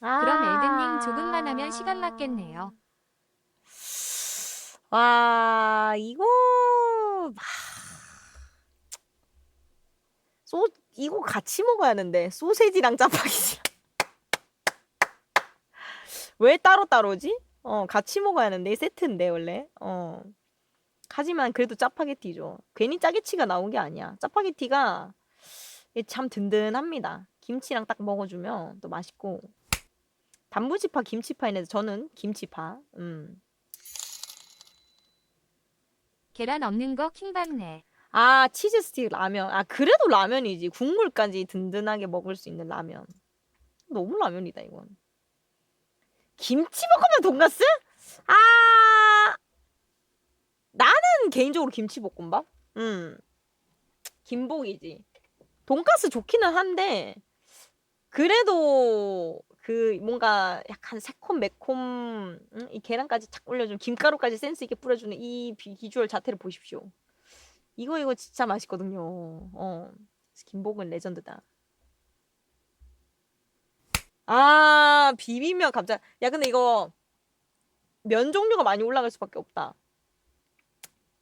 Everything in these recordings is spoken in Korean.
그럼 아. 에드님 조금만 하면 시간 맞겠네요. 와, 이거 하, 소 이거 같이 먹어야 하는데 소세지랑 짜파게티랑 왜 따로 따로지? 어, 같이 먹어야 하는데 이 세트인데 원래. 어. 하지만 그래도 짜파게티죠. 괜히 짜게치가 나온 게 아니야. 짜파게티가 참 든든합니다. 김치랑 딱 먹어주면 또 맛있고. 단무지파, 김치파 있는데 저는 김치파. 음. 계란 없는 거 킹받네. 아, 치즈 스틱 라면. 아, 그래도 라면이지. 국물까지 든든하게 먹을 수 있는 라면. 너무 라면이다, 이건. 김치볶음면 돈가스? 아, 나는 개인적으로 김치볶음밥? 음. 김복이지. 돈가스 좋기는 한데, 그래도 그 뭔가 약간 새콤 매콤 응? 이 계란까지 착 올려주는 김가루까지 센스 있게 뿌려주는 이 비, 비주얼 자체를 보십시오. 이거 이거 진짜 맛있거든요. 어. 김복은 레전드다. 아, 비빔면 갑자기. 야, 근데 이거 면 종류가 많이 올라갈 수밖에 없다.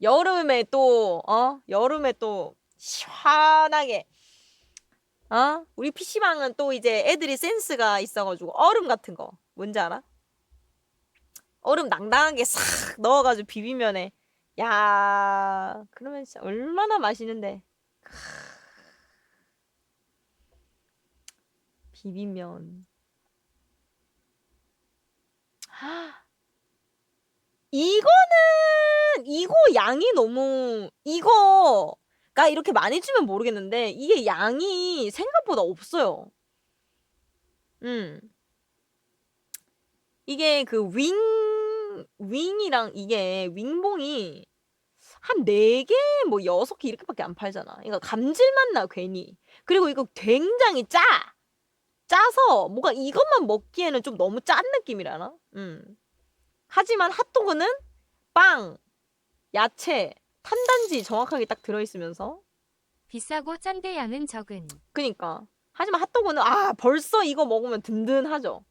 여름에 또, 어? 여름에 또 시원하게. 어? 우리 PC방은 또 이제 애들이 센스가 있어가지고 얼음 같은 거. 뭔지 알아? 얼음 낭낭하게 싹 넣어가지고 비빔면에. 야, 그러면 진짜 얼마나 맛있는데. 크. 비빔면. 하. 이거는 이거 양이 너무 이거 가 이렇게 많이 주면 모르겠는데 이게 양이 생각보다 없어요. 음. 이게 그 윙, 윙이랑 이게 윙봉이 한 4개, 뭐 6개 이렇게밖에 안 팔잖아. 그러니까 감질맛 나, 괜히. 그리고 이거 굉장히 짜! 짜서 뭔가 이것만 먹기에는 좀 너무 짠 느낌이라나? 음. 하지만 핫도그는 빵, 야채, 탄단지 정확하게 딱 들어있으면서 비싸고 짠데 양은 적은. 그니까. 하지만 핫도그는 아 벌써 이거 먹으면 든든하죠.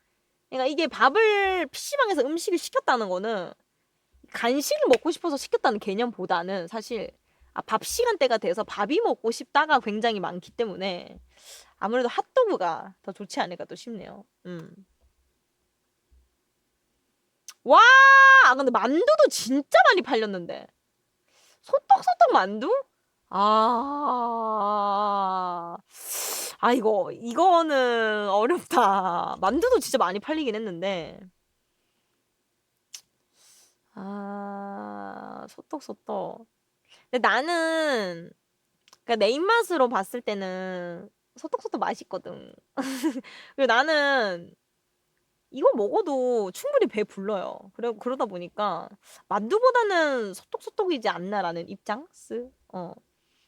그러니까 이게 밥을 PC방에서 음식을 시켰다는 거는 간식을 먹고 싶어서 시켰다는 개념보다는 사실 아, 밥 시간대가 돼서 밥이 먹고 싶다가 굉장히 많기 때문에 아무래도 핫도그가 더 좋지 않을까 또 싶네요. 음. 와, 아 근데 만두도 진짜 많이 팔렸는데. 소떡소떡 만두? 아, 아, 이거, 이거는 어렵다. 만두도 진짜 많이 팔리긴 했는데. 아, 소떡소떡. 근데 나는, 그니까 내 입맛으로 봤을 때는 소떡소떡 맛있거든. 그리고 나는 이거 먹어도 충분히 배 불러요. 그래, 그러다 보니까 만두보다는 소떡소떡이지 않나라는 입장스. 어.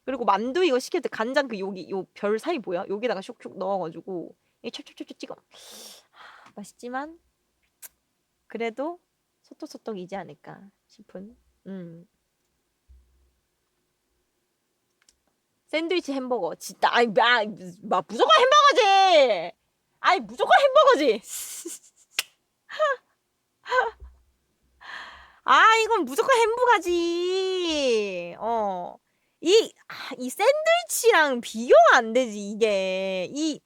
그리고 만두 이거 시킬 때 간장 그 여기 요 별 사이 뭐야? 여기다가 슉슉 넣어 가지고 이 찹찹찹찹 찍어. 하, 맛있지만 그래도 소떡소떡이지 않을까 싶은. 음. 샌드위치 햄버거 진짜 아이 마, 마 무조건 햄버거지. 아이 무조건 햄버거지. 아 이건 무조건 햄버거지. 어. 이, 아, 이 샌드위치랑 비교가 안 되지, 이게. 이,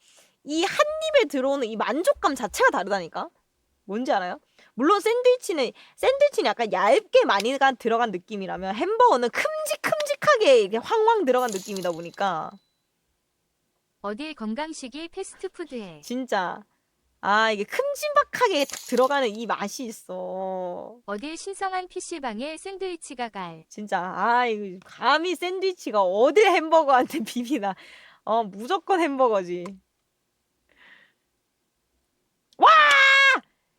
이한 입에 들어오는 이 만족감 자체가 다르다니까? 뭔지 알아요? 물론 샌드위치는, 샌드위치는 약간 얇게 많이 가- 들어간 느낌이라면 햄버거는 큼직큼직하게 이렇게 황황 들어간 느낌이다 보니까. 어딜 건강식이 패스트푸드에. 진짜. 아, 이게 큼지막하게 딱 들어가는 이 맛이 있어. 어딜 신성한 PC방에 샌드위치가 갈. 진짜 아 이거 감히 샌드위치가 어딜 햄버거한테 비비나 어 무조건 햄버거지 와!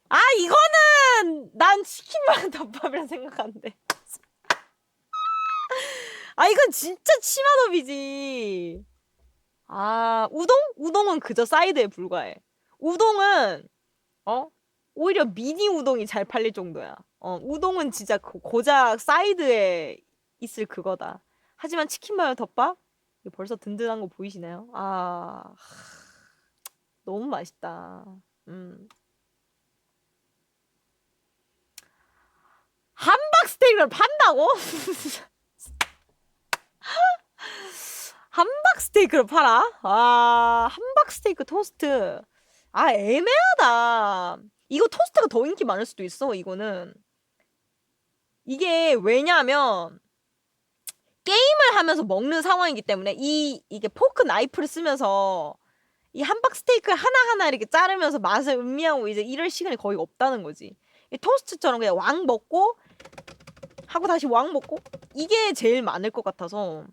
아 이거는 난 치킨만 덮밥이라 생각하는데 아 이건 진짜 치마덥이지 아 우동? 우동은 그저 사이드에 불과해 우동은 어? 오히려 미니 우동이 잘 팔릴 정도야. 어, 우동은 진짜 그 고작 사이드에 있을 그거다. 하지만 치킨 마요 덮밥? 벌써 든든한 거 보이시나요? 아, 너무 맛있다. 음. 함박 스테이크를 판다고? 한박 스테이크를 팔아? 아, 함박 스테이크 토스트. 아, 애매하다. 이거 토스트가 더 인기 많을 수도 있어, 이거는. 이게 왜냐하면 게임을 하면서 먹는 상황이기 때문에 이 이게 포크 나이프를 쓰면서 이 함박 스테이크 하나하나 이렇게 자르면서 맛을 음미하고 이제 이럴 시간이 거의 없다는 거지. 이 토스트처럼 그냥 왕 먹고 하고 다시 왕 먹고 이게 제일 많을 것 같아서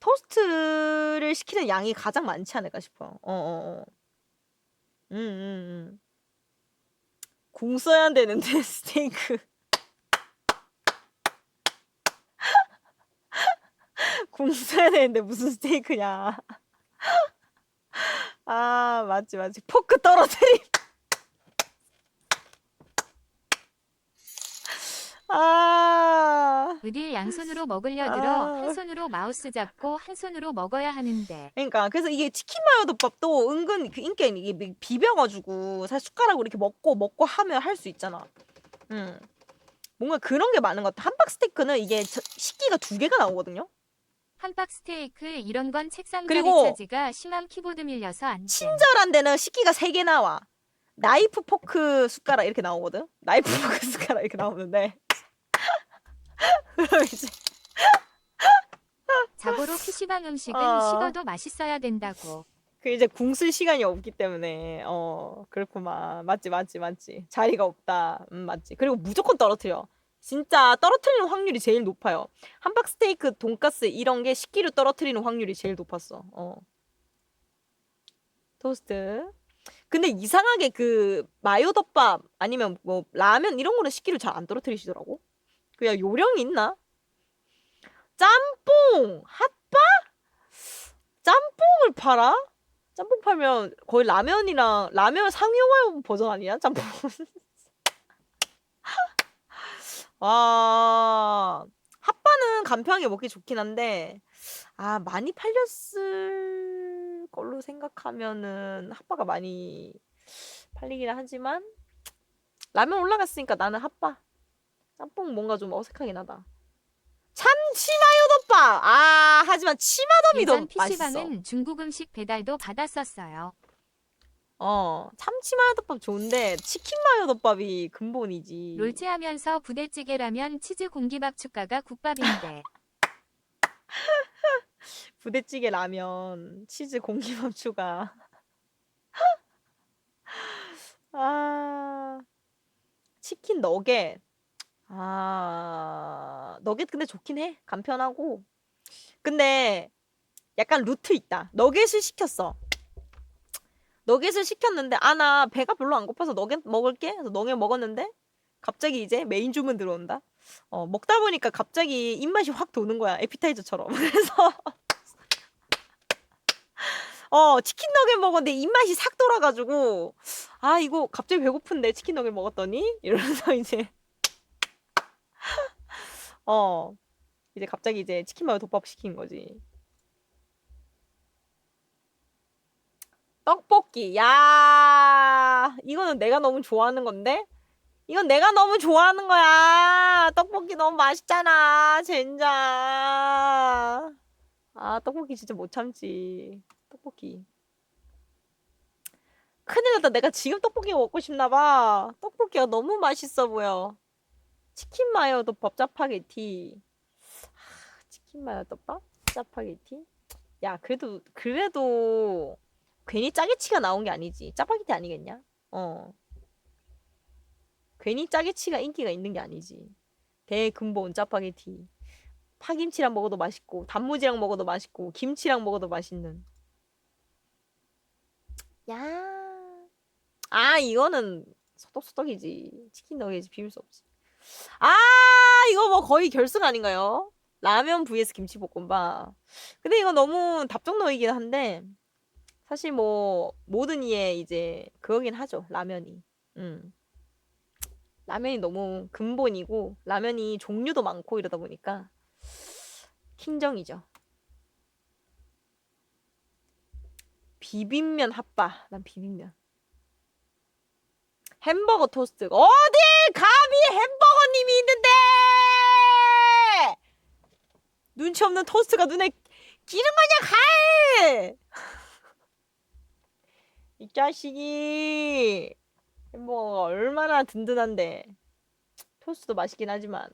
토스트를 시키는 양이 가장 많지 않을까 싶어요. 어, 어, 어. 음, 음, 음. 궁 써야 되는데 스테이크. 궁 써야 되는데 무슨 스테이크냐. 아, 맞지, 맞지. 포크 떨어뜨림. 아. 의딜 양손으로 먹으려 들어 아. 한 손으로 마우스 잡고 한 손으로 먹어야 하는데 그러니까 그래서 이게 치킨 마요 덮밥도 은근 그 인기 이게 비- 비벼가지고 사실 숟가락으로 이렇게 먹고 먹고 하면 할 수 있잖아. 음. 뭔가 그런 게 많은 것 같아. 함박 스테이크는 이게 저- 식기가 두 개가 나오거든요. 함박 스테이크 이런 건 책상 자리 그리고 차지가 심한 키보드 밀려서 안 돼. 친절한 데는 식기가 세 개 나와. 나이프 포크 숟가락 이렇게 나오거든. 나이프 포크 숟가락 이렇게 나오는데. 이제 자고로 PC방 음식은 어. 식어도 맛있어야 된다고. 그 이제 궁 쓸 시간이 없기 때문에 어 그렇구만. 맞지 맞지 맞지. 자리가 없다. 음 맞지. 그리고 무조건 떨어뜨려. 진짜 떨어뜨리는 확률이 제일 높아요. 함박 스테이크 돈가스 이런 게 식기로 떨어뜨리는 확률이 제일 높았어. 어. 토스트. 근데 이상하게 그 마요 덮밥 아니면 뭐 라면 이런 거는 식기로 잘안 떨어뜨리시더라고 그냥 요령이 있나 짬뽕 핫바 짬뽕을 팔아? 짬뽕 팔면 거의 라면이랑 라면 상용화 버전 아니야? 짬뽕. 아 핫바는 간편하게 먹기 좋긴 한데 아 많이 팔렸을 걸로 생각하면은 핫바가 많이 팔리기는 하지만 라면 올라갔으니까 나는 핫바. 짬뽕 뭔가 좀 어색하긴 하다. 참치마요 덮밥. 아 하지만 치마덮이 더 예전 맛있어. PC방은 중국 음식 배달도 받았었어요. 어, 참치마요 덮밥 좋은데 치킨마요 덮밥이 근본이지. 롤체하면서 부대찌개라면 치즈 공기밥 추가가 국밥인데 부대찌개 라면 치즈 공기밥 추가. 아, 치킨 너겟. 아, 너겟 근데 좋긴 해. 간편하고. 근데 약간 루트 있다. 너겟을 시켰어. 너겟을 시켰는데 아 나 배가 별로 안 고파서 너겟 먹을게. 그래서 너겟 먹었는데 갑자기 이제 메인 주문 들어온다. 어, 먹다 보니까 갑자기 입맛이 확 도는 거야. 에피타이저처럼. 그래서 어, 치킨 너겟 먹었는데 입맛이 싹 돌아가지고 아 이거 갑자기 배고픈데 치킨 너겟 먹었더니 이러면서 이제 어 이제 갑자기 이제 치킨 마요 덮밥 시킨 거지. 떡볶이. 야, 이거는 내가 너무 좋아하는 건데? 이건 내가 너무 좋아하는 거야. 떡볶이 너무 맛있잖아. 젠장. 아, 떡볶이 진짜 못 참지. 떡볶이. 큰일 났다. 내가 지금 떡볶이 먹고 싶나 봐. 떡볶이가 너무 맛있어 보여. 치킨 마요 덮밥 짜파게티. 하, 치킨 마요 덮밥 짜파게티. 야, 그래도 그래도 괜히 짜게치가 나온 게 아니지. 짜파게티 아니겠냐? 어. 괜히 짜게치가 인기가 있는 게 아니지. 대근본 짜파게티. 파김치랑 먹어도 맛있고, 단무지랑 먹어도 맛있고, 김치랑 먹어도 맛있는. 야. 아, 이거는 소떡소떡이지. 치킨 너겟이 비빌 수 없지. 아, 이거 뭐 거의 결승 아닌가요? 라면 vs 김치볶음밥. 근데 이거 너무 답정너이긴 한데, 사실 뭐 모든 이의 이제 그거긴 하죠 라면이. 음. 라면이 너무 근본이고 라면이 종류도 많고 이러다 보니까 킹정이죠. 비빔면 핫바. 난 비빔면. 햄버거 토스트. 어디? 감히 햄버거님이 있는데 눈치 없는 토스트가 눈에 끼는 거냐 갈! 이 자식이 햄버거가 얼마나 든든한데 토스트도 맛있긴 하지만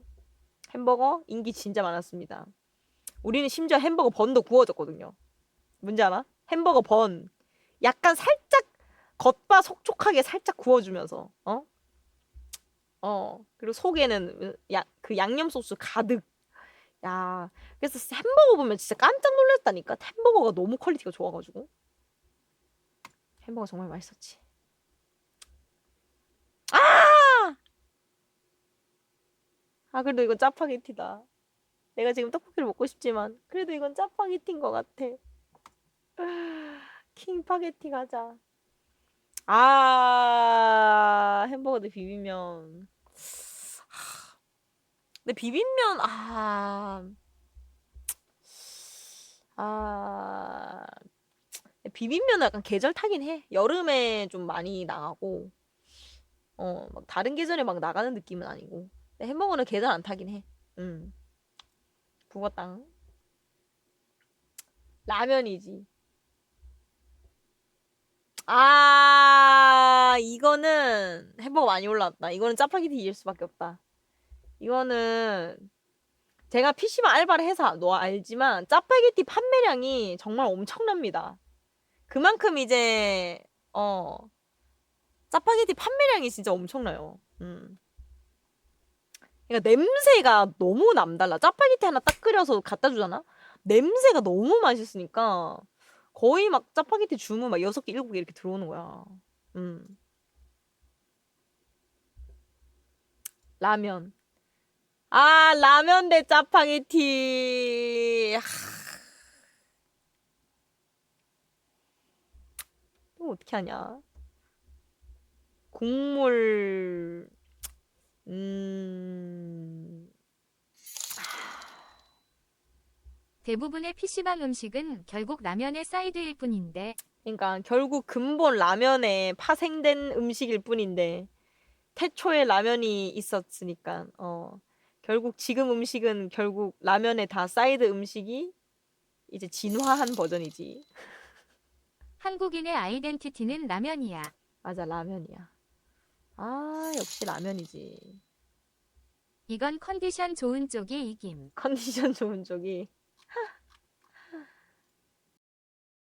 햄버거 인기 진짜 많았습니다. 우리는 심지어 햄버거 번도 구워졌거든요. 뭔지 알아? 햄버거 번 약간 살짝 겉바 속촉하게 살짝 구워주면서 어? 어 그리고 속에는 야, 그 양념 소스 가득. 야 그래서 햄버거 보면 진짜 깜짝 놀랐다니까? 햄버거가 너무 퀄리티가 좋아 가지고. 햄버거 정말 맛있었지. 아! 아 그래도 이건 짜파게티다. 내가 지금 떡볶이를 먹고 싶지만 그래도 이건 짜파게티인 것 같아 킹파게티 가자 아 햄버거 대 비빔면 하, 근데 비빔면 아 아, 비빔면은 약간 계절 타긴 해. 여름에 좀 많이 나가고, 어, 막 다른 계절에 막 나가는 느낌은 아니고. 근데 햄버거는 계절 안 타긴 해. 음. 북어땅. 라면이지. 아, 이거는 햄버거 많이 올라왔다. 이거는 짜파게티 이길 수밖에 없다. 이거는 제가 PC방 알바를 해서 너 알지만 짜파게티 판매량이 정말 엄청납니다. 그만큼 이제 어 짜파게티 판매량이 진짜 엄청나요. 음. 그러니까 냄새가 너무 남달라. 짜파게티 하나 딱 끓여서 갖다 주잖아. 냄새가 너무 맛있으니까 거의 막 짜파게티 주문 막 여섯 개 일곱 개 이렇게 들어오는 거야. 음. 라면. 아, 라면 대 짜파게티. 하... 또 어떻게 하냐? 국물, 음, 대부분의 PC방 음식은 결국 라면의 사이드일 뿐인데 그러니까 결국 근본 라면에 파생된 음식일 뿐인데 태초에 라면이 있었으니까 어 결국 지금 음식은 결국 라면에 다 사이드 음식이 이제 진화한 버전이지. 한국인의 아이덴티티는 라면이야. 맞아 라면이야. 아 역시 라면이지. 이건 컨디션 좋은 쪽이 이김. 컨디션 좋은 쪽이